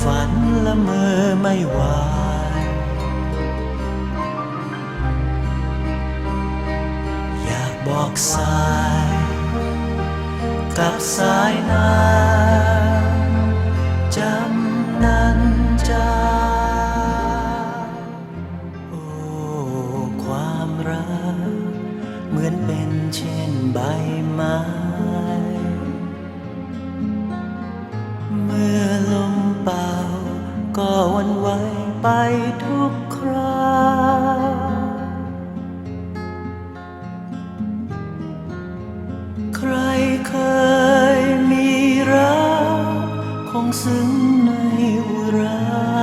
ฝันละเมอไม่ไหวอยากบอกสาย กับสายน้ำจำนั้นจาโอ้ความรัก เหมือนเป็นเช่นใบไม้ ซึ้งในอุรา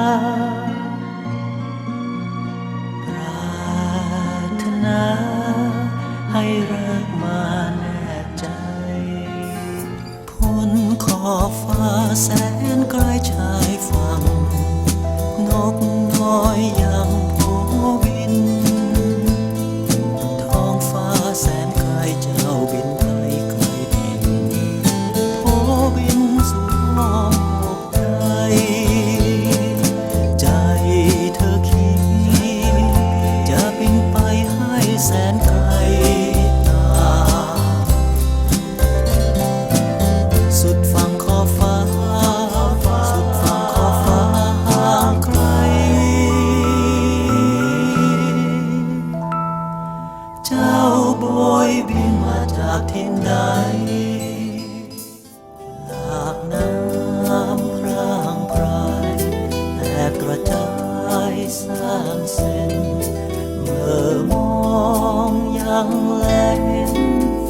สร้างเส้นเมื่อมองยังแลเห็น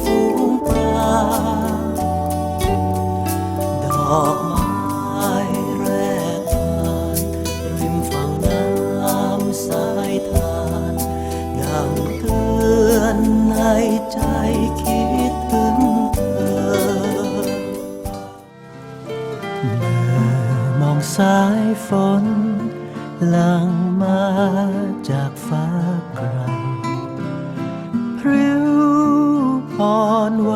ฝูงปลาดอกไม้แรกบานริมฝั่งน้ำสายทาน ดังเตือนในใจคิดถึงเธอเมื่อมองสายฝนหลัง มาจากฟ้าไกลพริ้วอ่อนไหว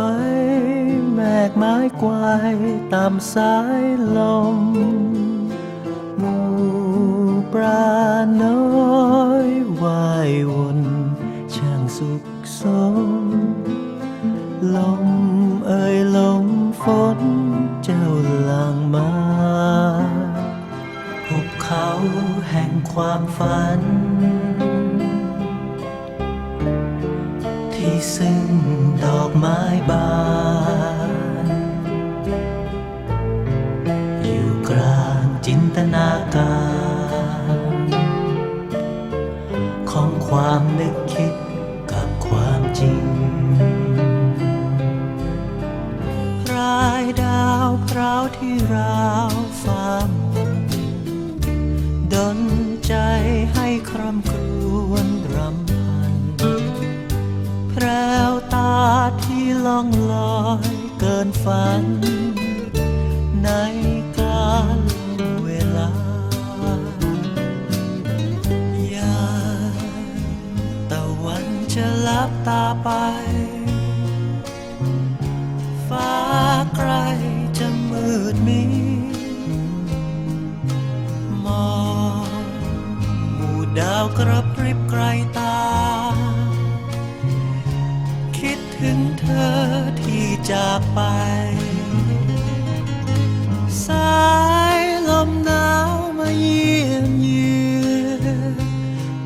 แมกไม้ไกวตามสายลมหมูปลาน้อยว่ายวนช่างสุขสม ความฝัน ที่ซึ่งดอกไม้บาน อยู่กลางจินตนาการ ของความนึกคิดกับความจริง รายดาวพราวที่ราว จะลับตาไป ฟ้าใกล้จะมืดมิดมองหมู่ดาวกระพริบไกลตา คิดถึงเธอที่จากไป สายลมหนาวมาเยี่ยมเยือน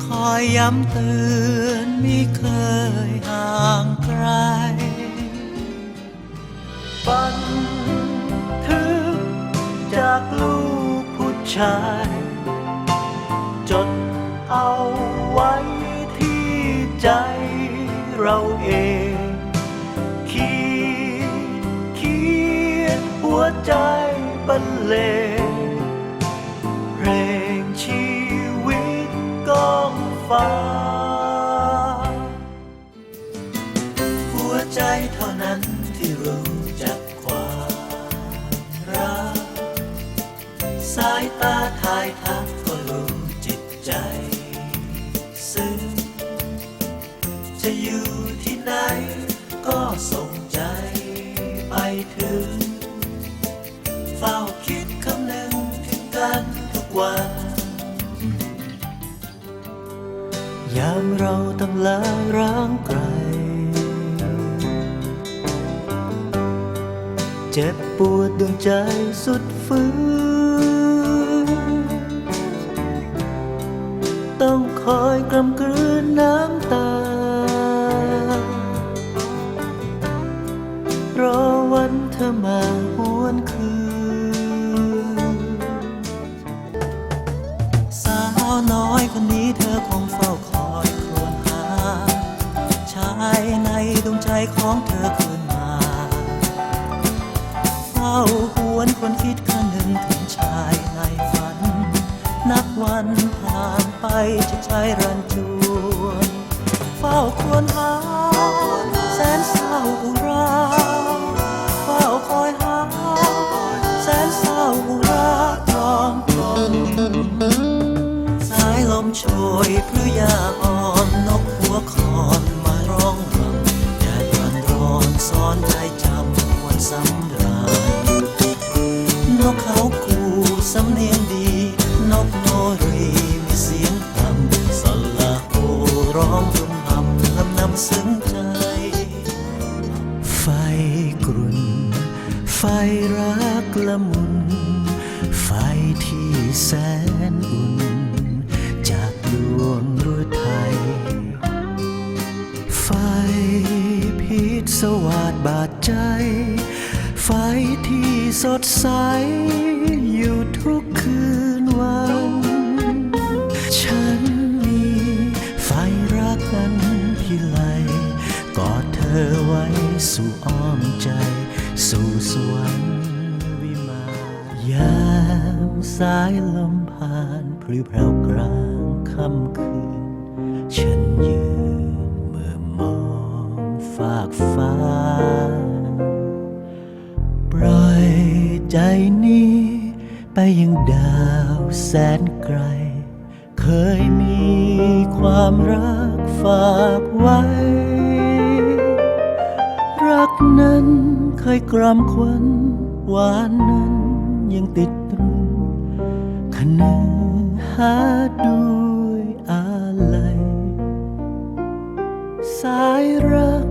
คอยย้ำเตือน ไม่เคยห่างไกลบันทึกจากลูกผู้ชาย จดเอาไว้ที่ใจเราเองขีดเขียนหัวใจบรรเลงเพลงชีวิตกองฟ้า ยามเราตั้งลาร้างไกล เจ็บปวดดวงใจสุดฟื้นต้องคอยกลำกลืนน้ำตา รอวันเธอมาหวนคืน ของเธอคืนมาเฝ้าหวนคนคิดคำนึงถึงชายในฝัน นับวันผ่านไปจะใจรันจวนเฝ้าควรหาแสนเศร้าอุราเฝ้าคอยหาแสนเศร้าอุราจอมกลมสายลมโชยพรือยาอ่อนนกหัวคอน อนใจจำควันสำราญนกเขากูสำเนียงดี นกโนรีมีเสียงทำสละโอร้องรำรำลำนำซึ้งใจ ไฟกรุ่นไฟรักละมุน ไฟที่แสนอุ่น ใจ ไฟที่สดใส อยู่ทุกคืนวัน ฉันมีไฟรักนั้นพิไลกอดเธอไว้สู่อ้อมใจ สู่สวรรค์วิมานยามสายลมผ่านพริ้วแพรวกลางค่ำคืน ฉันยืนเมื่อมองฟากฟ้า ใจนี้ ไปยังดาวแสนไกล เคยมีความรักฝากไว้ รักนั้นเคยกรำควันหวานนั้นยังติดตรึงขนึงหาด้วยอาลัย สายรัก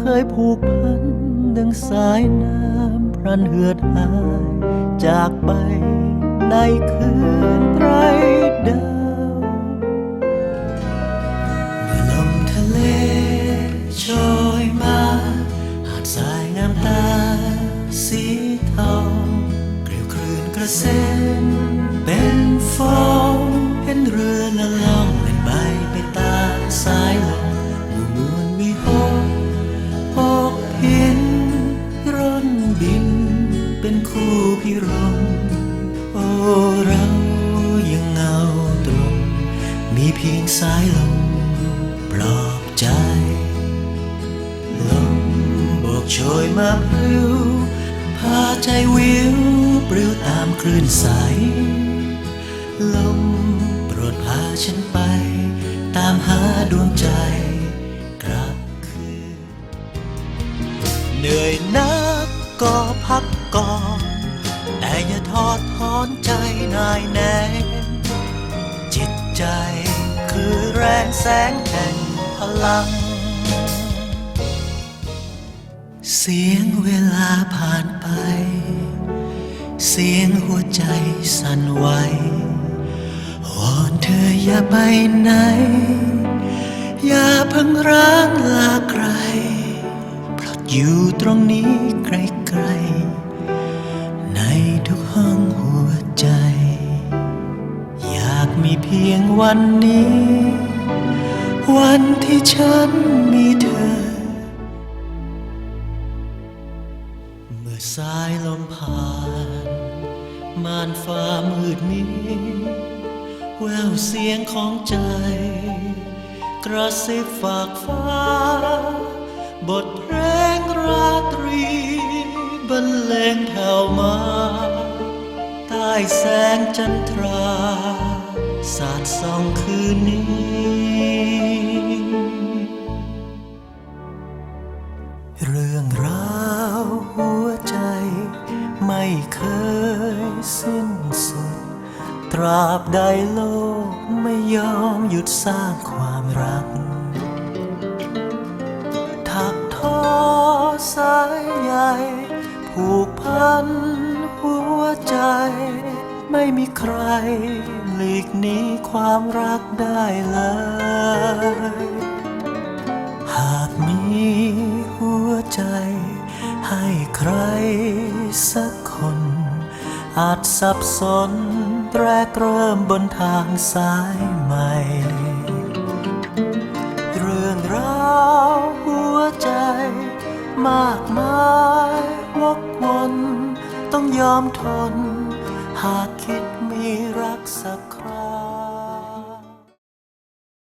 เคยผูกพันดังสายน้ำ รันเหือดหาย จากไปในคืนไร้ดาวเมื่อลมทะเลโชยมา หาดทรายงามตาสีเทาเกลียวคลื่นกระเซ็น มีเพียงสายลมปลอบใจ ลมโบกโชยมาพริ้วพาใจวิวปลิวตามคลื่นใส ลมโปรดพาฉันไป ตามหาดวงใจกลับคืนเหนื่อยนักก็พักก่อนแต่อย่าทอดถอนใจนายแน่จิตใจ คือแรงแสงแห่งพลัง เสียงเวลาผ่านไป เสียงหัวใจสั่นไหววอนเธออย่าไปไหน อย่าเพิ่งร้างลาไกลเพราะอยู่ตรงนี้ไกล พียงวันนี้ วันที่ฉันมีเธอ เมื่อสายลมผ่านม่านฟ้ามืดมิดแววเสียงของใจ กระซิบฝากฟ้า บทเพลงราตรีบรรเลงแผ่วมาใต้แสงจันทรา สาดส่องคืนนี้เรื่องราวหัวใจไม่เคยสิ้นสุด ตราบใดโลกไม่ยอมหยุดสร้างความรัก ถักทอสายใยผูกพันหัวใจ ไม่มีใคร หลีกหนีความรักได้เลย หากมีหัวใจ ให้ใครสักคน อาจสับสนแรกเริ่มบนทางสายใหม่ เรื่องราวหัวใจ มากมายวกวน ต้องยอมทน หากคิดมีรักสัก